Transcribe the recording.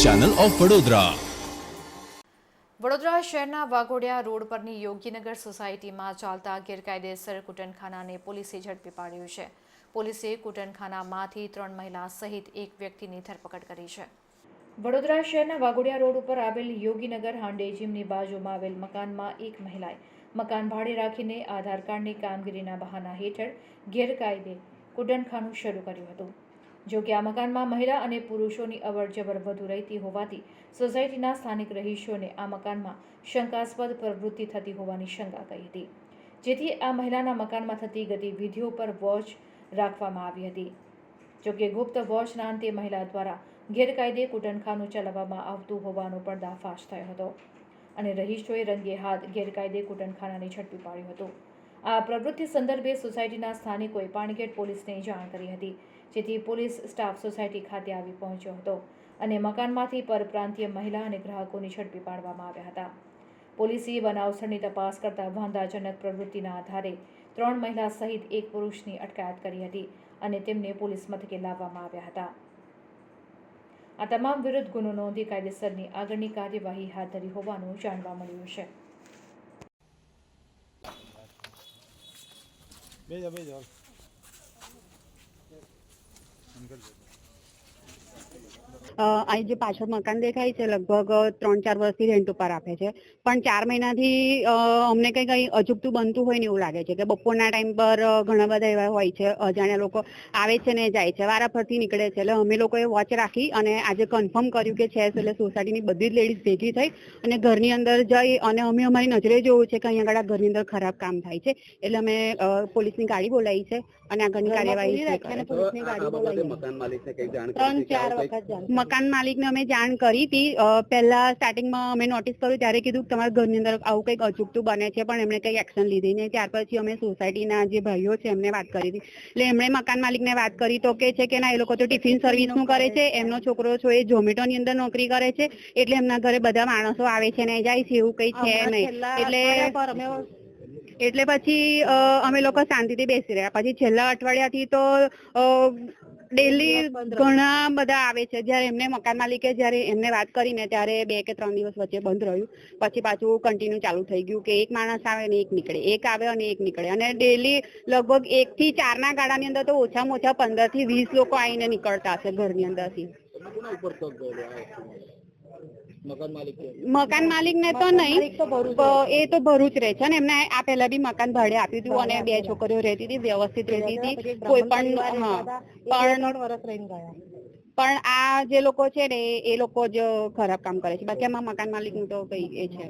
Channel of Vadodara. Vadodara શહેરના Waghodia road પરની યોગીનગર સોસાયટીમાં ચાલતા ગેરકાયદેસર કુટનખાનાને પોલીસે ઝડપી પાડ્યું છે. પોલીસે કુટનખાનામાંથી ત્રણ મહિલા સહિત એક વ્યક્તિની ધરપકડ કરી છે. વડોદરા શહેરના વાઘોડિયા રોડ ઉપર આવેલ યોગીનગર હાંડે જીમની બાજુમાં આવેલ મકાનમાં એક મહિલાએ મકાન ભાડે રાખીને આધાર કાર્ડની કામગીરીના બહાના હેઠળ ગેરકાયદે કુટનખાનું શરૂ કર્યું હતું. જો કે આ મકાનમાં મહિલા અને પુરુષોની અવરજવર વધુ રહેતી હોવાથી સોસાયટીના સ્થાનિક રહીશોને આ મકાનમાં શંકાસ્પદ પ્રવૃત્તિ થતી હોવાની શંકા કરી હતી. જેથી આ મહિલાના મકાનમાં થતી ગતિવિધિઓ પર વોચ રાખવામાં આવી હતી. જોકે ગુપ્ત વોચના અંતે મહિલા દ્વારા ગેરકાયદે કુટનખાનું ચલાવવામાં આવતું હોવાનો પર્દાફાશ થયો હતો અને રહીશોએ રંગે હાથ ગેરકાયદે કુટનખાનાને ઝડપી પાડ્યું હતું. આ પ્રવૃત્તિ સંદર્ભે સોસાયટીના સ્થાનિકોએ પાણીગેટ પોલીસને જાણ કરી હતી. જેથી પોલીસ સ્ટાફ સોસાયટી ખાતે આવી પહોંચ્યો હતો અને મકાનમાંથી પરપ્રાંતીય મહિલા અને ગ્રાહકોને ઝડપી પાડવામાં આવ્યા હતા. પોલીસે બનાવ સ્થળની તપાસ કરતા વાંધાજનક પ્રવૃત્તિના આધારે ત્રણ મહિલા સહિત એક પુરુષની અટકાયત કરી હતી અને તેમને પોલીસ મથકે લાવવામાં આવ્યા હતા. આ તમામ વિરુદ્ધ ગુનો નોંધી કાયદેસરની આગળની કાર્યવાહી હાથ ધરી હોવાનું જાણવા મળ્યું છે. બેજા, બેજો અહીં જે પાછળ મકાન દેખાય છે લગભગ ત્રણ ચાર વર્ષથી રેન્ટ ઉપર આપે છે. પણ ચાર મહિનાથી અમને કંઈ કંઈ અજુગતું બનતું હોય ને એવું લાગે છે કે બપોરના ટાઈમ પર ઘણા બધા એવા હોય છે અજાણ્યા લોકો આવે છે ને જાય છે વારાફરતી નીકળે છે. એટલે અમે લોકોએ વોચ રાખી અને આજે કન્ફર્મ કર્યું કે છે એટલે સોસાયટીની બધી જ લેડીઝ ભેગી થઈ અને ઘરની અંદર જઈ અને અમે અમારી નજરે જોયું છે કે અહીંયા આગળ ઘરની અંદર ખરાબ કામ થાય છે. એટલે અમે પોલીસની ગાડી બોલાવી છે અને આગળની કાર્યવાહી ત્રણ ચાર વખત મકાન માલિકને અમે જાણ કરી હતી. પહેલા સ્ટાર્ટિંગમાં અમે નોટિસ કર્યું ત્યારે કીધું કે તમારા ઘરની અંદર આવું કંઈક અચૂકતું બને છે પણ એમણે કંઈ એક્શન લીધી નહીં. ત્યાર પછી અમે સોસાયટીના જે ભાઈઓ છે એમને વાત કરી હતી. એટલે એમણે મકાન માલિકને વાત કરી તો કે છે કે ના એ લોકો તો ટિફિન સર્વિસનું કરે છે એમનો છોકરો છો એ ઝોમેટોની અંદર નોકરી કરે છે એટલે એમના ઘરે બધા માણસો આવે છે ને જાય છે એવું કંઈ છે નહીં. એટલે એટલે પછી અમે લોકો શાંતિથી બેસી રહ્યા. પછી છેલ્લા અઠવાડિયાથી તો ડેલી ઘણા બધા આવે છે. જ્યારે એમને મકાન માલિકે જ્યારે એમને વાત કરીને ત્યારે બે કે ત્રણ દિવસ વચ્ચે બંધ રહ્યું. પછી પાછું કન્ટિન્યુ ચાલુ થઈ ગયું કે એક માણસ આવે અને એક નીકળે. એક આવે અને એક નીકળે. અને ડેલી લગભગ એક થી ચાર ના ગાળાની અંદર તો ઓછામાં ઓછા પંદરથી વીસ લોકો આવીને નીકળતા હશે ઘરની અંદરથી. મકાન માલિક ને તો નહીં એ તો ભરૂચ રહે છે ને એમને આ પહેલા બી મકાન ભાડે આપ્યું હતું અને બે છોકરીઓ રહેતી હતી વ્યવસ્થિત રહેતી હતી. કોઈ પણ હા પણ પણ આ જે લોકો છે ને એ લોકો જ ખરાબ કામ કરે છે. બાકી આમાં મકાન માલિકનું તો કઈ એ છે